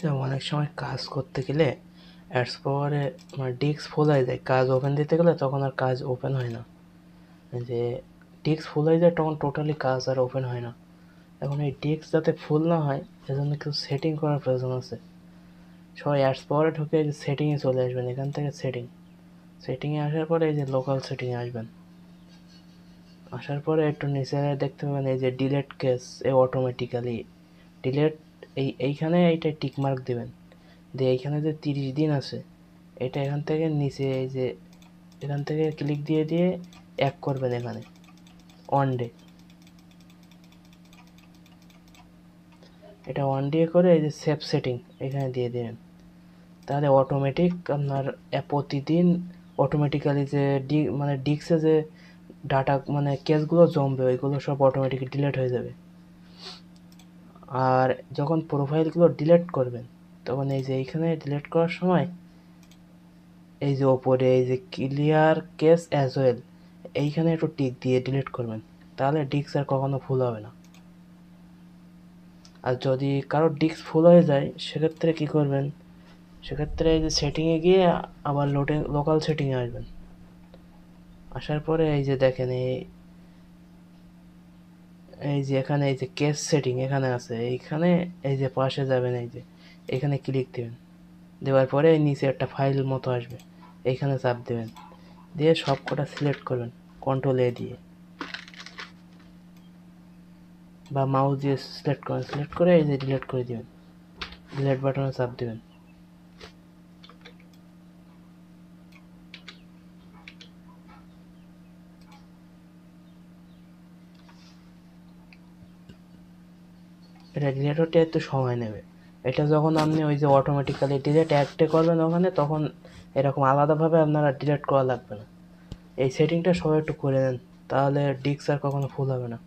এটা অনেক সময় কাজ করতে গেলে অ্যাডস পাওয়ারে আমার ডিস্ক ফুল হয়ে যায়, কাজ ওপেন দিতে গেলে তখন আর কাজ ওপেন হয় না। যে ডিস্ক ফুল হয়ে যায় তখন টোটালি কাজ আর ওপেন হয় না। এখন এই ডিস্ক যাতে ফুল না হয় সেজন্য কিছু সেটিং করার প্রয়োজন আছে। সবাই অ্যাডস পাওয়ারে ঢুকে এই যে সেটিংয়ে চলে আসবেন, এখান থেকে সেটিং সেটিংয়ে আসার পরে এই যে লোকাল সেটিংয়ে আসবেন। আসার পরে একটু নিচে দেখতে পাবেন এই যে ডিলেট কেস এ অটোমেটিক্যালি ডিলেট এই, এইখানে এইটা টিক মার্ক দেবেন। দিয়ে এইখানে যে তিরিশ দিন আছে, এটা এখান থেকে নিচে এই যে, এখান থেকে ক্লিক দিয়ে দিয়ে এক করবেন এখানে ওয়ান ডে এটা ওয়ান ডে করে এই যে সেভ সেটিং এখানে দিয়ে দেবেন। তাহলে অটোমেটিক আপনার প্রতিদিন অটোমেটিক্যালি যে ডি মানে ডিস্কে যে ডাটা মানে কেসগুলো জমবে, ওইগুলো সব অটোমেটিক ডিলিট হয়ে যাবে। আর যখন প্রোফাইলগুলো ডিলেট করবেন, তখন এই যে এইখানে ডিলেট করার সময়, এই যে ওপরে এই যে ক্লিয়ার কেস অ্যাজ ওয়েল এইখানে একটু টিক দিয়ে ডিলিট করবেন, তাহলে ডিস্ক আর কখনো ফুল হবে না। আর যদি কারও ডিস্ক ফুল হয়ে যায়, সেক্ষেত্রে কী করবেন? সেক্ষেত্রে এই যে সেটিংয়ে গিয়ে আবার লোটে লোকাল সেটিংয়ে আসবেন। আসার পরে এই যে দেখেন এই এই যে এখানে, এই যে কেস সেটিং এখানে আছে, এইখানে এই যে পাশে যাবেন, এই যে এখানে ক্লিক দেবেন। দেওয়ার পরে নিচে একটা ফাইল মতো আসবে এইখানে চাপ দেবেন। দিয়ে সব কটা সিলেক্ট করবেন কন্ট্রোল এ দিয়ে। বা মাউস দিয়ে সিলেক্ট করেন সিলেক্ট করে এই যে ডিলেট করে দিবেন। ডিলেট বাটনে চাপ দেবেন। এটা ডিলেট হতে একটু সময় নেবে। এটা যখন আপনি ওই যে অটোমেটিক্যালি ডিলেট অ্যাক্টে করবেন ওখানে, তখন এরকম আলাদাভাবে আপনারা ডিলেট করা লাগবে না। এই সেটিংটা সবাই একটু করে নেন, তাহলে ডিস্ক আর কখনো ফুল হবে না।